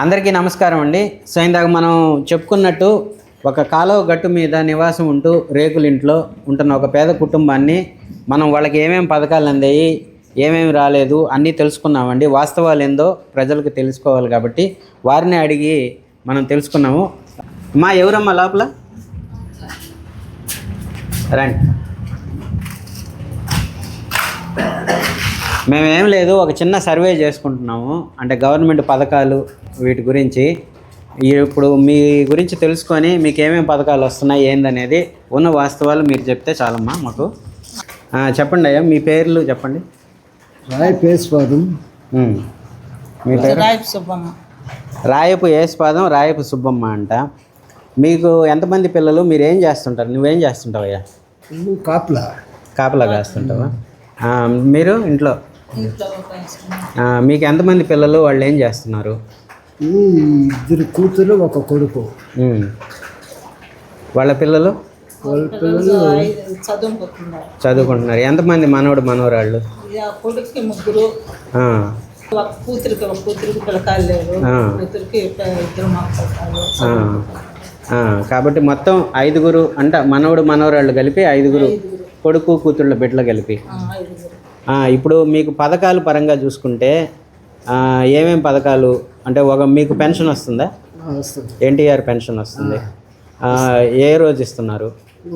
అందరికీ నమస్కారం అండి. సో ఇందాక మనం చెప్పుకున్నట్టు ఒక కాలువ గట్టు మీద నివాసం ఉంటూ రేకులింట్లో ఉంటున్న ఒక పేద కుటుంబాన్ని మనం వాళ్ళకి ఏమేమి పథకాలు అందాయి ఏమేమి రాలేదు అన్నీ తెలుసుకున్నామండి. వాస్తవాలు ఏందో ప్రజలకు తెలుసుకోవాలి కాబట్టి వారిని అడిగి మనం తెలుసుకున్నాము. మా ఎవరమ్మా లోపల? రండి. మేమేం లేదు ఒక చిన్న సర్వే చేసుకుంటున్నాము. అంటే గవర్నమెంట్ పథకాలు వీటి గురించి. ఇప్పుడు మీ గురించి తెలుసుకొని మీకు ఏమేమి పథకాలు వస్తున్నాయి ఏందనేది ఉన్న వాస్తవాలు మీరు చెప్తే చాలమ్మా మాకు. చెప్పండి అయ్యా మీ పేర్లు చెప్పండి. రాయ్ పేస్పాదం. మీ పేరు? రాయపు సుబ్బమ్మ. రాయపు ఏసుపాదం రాయపు సుబ్బమ్మ అంట. మీకు ఎంతమంది పిల్లలు? మీరు ఏం చేస్తుంటారు? నువ్వేం చేస్తుంటావయ్యా? కాపులా. కాపలా కాస్తుంటావా? ఆ, మీరు ఇంట్లో? మీకు ఎంతమంది పిల్లలు వాళ్ళు ఏం చేస్తున్నారు? ఇద్దరు కూతురు ఒక కొడుకు. వాళ్ళ పిల్లలు? వాళ్ళ పిల్లలు చదువుకుంటున్నారు. ఎంతమంది మనవడు మనవరాళ్ళు? కొడుకుకి ముగ్గురు. కూతురికి ఒక కూతురికి పిల్లకాయలు లేరు. కూతురికి ఇద్దరు కాబట్టి మొత్తం ఐదుగురు అంట మనవడు మనవరాళ్ళు కలిపి ఐదుగురు కొడుకు కూతుళ్ళ బిడ్డలు కలిపి. ఆ, ఐదుగురు. ఆ, ఇప్పుడు మీకు పథకాల పరంగా చూసుకుంటే ఆ, ఏమేం పథకాలు? అంటే ఒక మీకు పెన్షన్ వస్తుందా? ఎన్టీఆర్ పెన్షన్ వస్తుంది. ఏ రోజు ఇస్తున్నారు?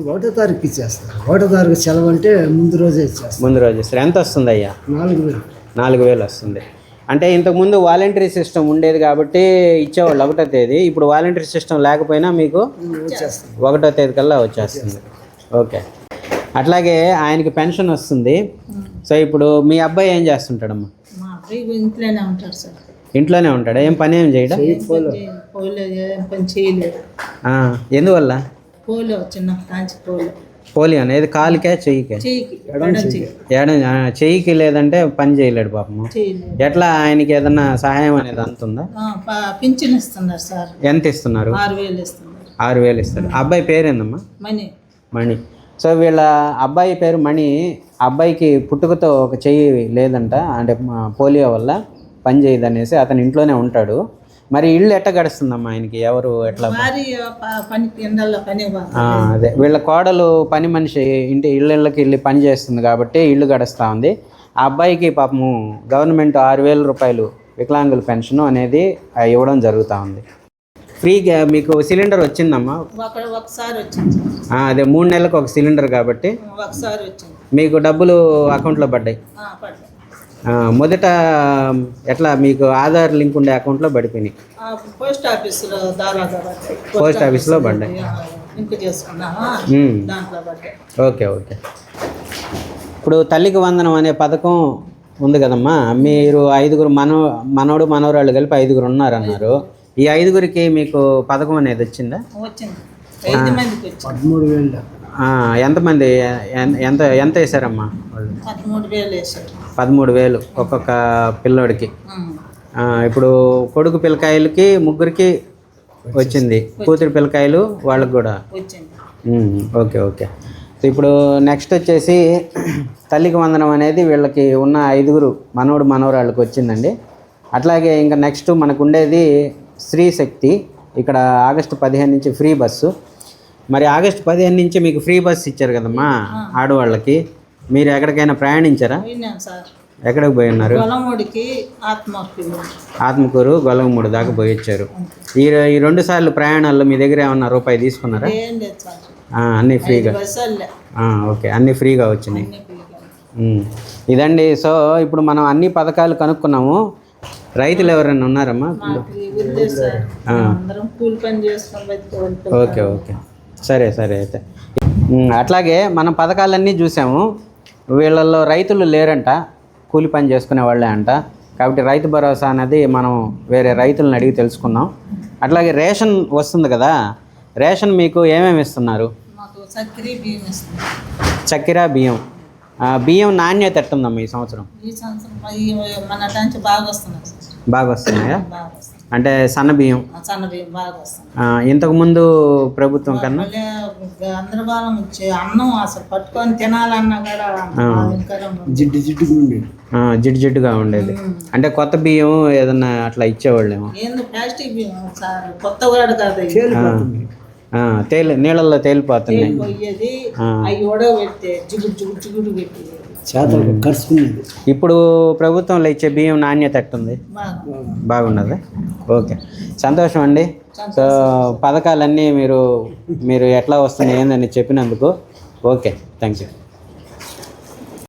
ఒకటో తారీఖు ఇచ్చేస్తారు ఒకటో తారీఖు సెలవు అంటే ముందు రోజే ఇచ్చేస్తారు ముందు రోజు ఇస్తారు. ఎంత వస్తుంది అయ్యా? నాలుగు వేలు. నాలుగు వేలు వస్తుంది. అంటే ఇంతకుముందు వాలంటరీ సిస్టమ్ ఉండేది కాబట్టి ఇచ్చేవాళ్ళు ఒకటో తేదీ. ఇప్పుడు వాలంటరీ సిస్టమ్ లేకపోయినా మీకు ఒకటో తేదీ కల్లా వచ్చేస్తుంది. ఓకే. అట్లాగే ఆయనకి పెన్షన్ వస్తుంది. సో ఇప్పుడు మీ అబ్బాయి ఏం చేస్తుంటాడమ్మా? మా అబ్బాయి ఇంట్లోనే ఉంటారు సార్. ఇంట్లోనే ఉంటాడా? ఏం పని ఏం చేయడా? పోలే ఏం పని ఎందువల్ల? పోలే చిన్న కాంచి పోలే. పోలియో అనేది కాలుకే చెయ్యికే? చెయ్యికి ఎడం చెయ్యికి లేదంటే పని చేయలేడు పాపము. ఎట్లా ఆయనకి ఏదన్నా సహాయం అనేది ప- పింఛన్ ఇస్తున్నారు సార్. ఎంత ఇస్తున్నారు? ఆరు వేలు ఇస్తున్నారు. ఆరు వేలు ఇస్తారు. అబ్బాయి పేరేందమ్మా మనీ మణి. సో వీళ్ళ అబ్బాయి పేరు మణి. అబ్బాయికి పుట్టుకతో ఒక చెయ్యి లేదంట అంటే పోలియో వల్ల పని చేయదు అనేసి అతను ఇంట్లోనే ఉంటాడు. మరి ఇల్లు ఎట్ట గడుస్తుందమ్మా ఆయనకి? ఎవరు ఎట్లా? అదే. వీళ్ళ కోడలు పని మనిషి ఇంటి ఇళ్ళకి వెళ్ళి పని చేస్తుంది కాబట్టి ఇల్లు గడుస్తూ ఉంది. ఆ అబ్బాయికి పాపము గవర్నమెంట్ ఆరు వేల రూపాయలు వికలాంగుల పెన్షన్ అనేది ఇవ్వడం జరుగుతూ ఉంది. ఫ్రీగా మీకు సిలిండర్ వచ్చిందమ్మా? ఒకసారి వచ్చింది. అదే మూడు నెలలకు ఒక సిలిండర్ కాబట్టి. ఒకసారి వచ్చింది. మీకు డబ్బులు అకౌంట్లో పడ్డాయి? ఆ, పడ్డా ఆ, మొదట ఎట్లా మీకు ఆధార్ లింక్ ఉండే అకౌంట్లో పడిపోయినాయి? ఆ, పోస్ట్ ఆఫీసులో పోస్ట్ ఆఫీస్లో పడ్డాయి. Okay okay. ఇప్పుడు తల్లికి వందనం అనే పథకం ఉంది కదమ్మా. మీరు ఐదుగురు మనో మనవడు మనవరాళ్ళు కలిపి ఐదుగురు ఉన్నారన్నారు. ఈ ఐదుగురికి మీకు పథకం అనేది వచ్చిందా? వచ్చింది. ఎంతమంది ఎంత ఎంత వేశారమ్మా వాళ్ళు? పదమూడు వేలు ఒక్కొక్క పిల్లోడికి. ఇప్పుడు కొడుకు పిల్లకాయలకి ముగ్గురికి వచ్చింది. కూతురు పిల్లకాయలు వాళ్ళకి కూడా? Okay okay. ఇప్పుడు నెక్స్ట్ వచ్చేసి తల్లికి వందనం అనేది వీళ్ళకి ఉన్న ఐదుగురు మనవడు మనవరాళ్ళకి వచ్చిందండి. అట్లాగే ఇంకా నెక్స్ట్ మనకు ఉండేది స్త్రీ శక్తి. ఇక్కడ ఆగస్టు పదిహేను నుంచి ఫ్రీ బస్సు. మరి ఆగస్టు పదిహేను నుంచి మీకు ఫ్రీ బస్సు ఇచ్చారు కదమ్మా ఆడవాళ్ళకి. మీరు ఎక్కడికైనా ప్రయాణించారా? ఎక్కడికి పోయి ఉన్నారు? ఆత్మకూరు గొల్లమూడు దాకా పోయి వచ్చారు. ఈ రెండు సార్లు ప్రయాణాల్లో మీ దగ్గర ఏమన్నా రూపాయి తీసుకున్నారా? అన్నీ ఫ్రీగా. ఓకే. అన్నీ ఫ్రీగా వచ్చినాయి. ఇదండి సో ఇప్పుడు మనం అన్ని పథకాలు కనుక్కున్నాము. రైతులు ఎవరైనా ఉన్నారమ్మా? Okay okay. సరే సరే అయితే. అట్లాగే మనం పథకాలన్నీ చూసాము. వీళ్ళల్లో రైతులు లేరంట కూలి పని చేసుకునే వాళ్ళే అంట. కాబట్టి రైతు భరోసా అనేది మనం వేరే రైతులను అడిగి తెలుసుకుందాం. అట్లాగే రేషన్ వస్తుంది కదా రేషన్ మీకు ఏమేమి ఇస్తున్నారు? చక్కెర బియ్యం బియ్యం. నాణ్యత ఎట్టుందమ్మా ఈ సంవత్సరం? బాగా వస్తున్నాయా. అంటే సన్న బియ్యం? ఆ సన్న బియ్యం బాగా వస్తుంది. ఆ, ఇంతకుముందు ప్రభుత్వం కన్నా? గందరగోళం వచ్చే అన్నం అసలు పట్టుకొని తినాలన్నా కూడా. జిడ్డు జిడ్డుగా ఉండేది. ఆ, జిడ్డు జిడ్డుగా ఉండేది. అంటే కొత్త బియ్యం ఏదన్నా అట్లా ఇచ్చేవాళ్ళేమో? ఏంది ప్లాస్టిక్ బియ్యం? సార్ కొత్త వాడు కాదు ఇది. తేలిపోతుంది. ఆ, తేలి నీళ్ళల్లో తేలిపోతున్నాయి. అవి ఉడవ పెడితే జిగుడు జిగుడు జిగుడు పెట్టి చేతలు కరుచుకునేది ఇప్పుడు ప్రభుత్వంలో ఇచ్చే బియ్యం నాణ్యత ఎట్టుంది? బాగా బాగున్నది? ఓకే. సంతోషం అండి. సో పథకాలన్నీ మీరు మీరు ఎట్లా వస్తున్నాయి ఏందని చెప్పినందుకు. ఓకే. Thank you.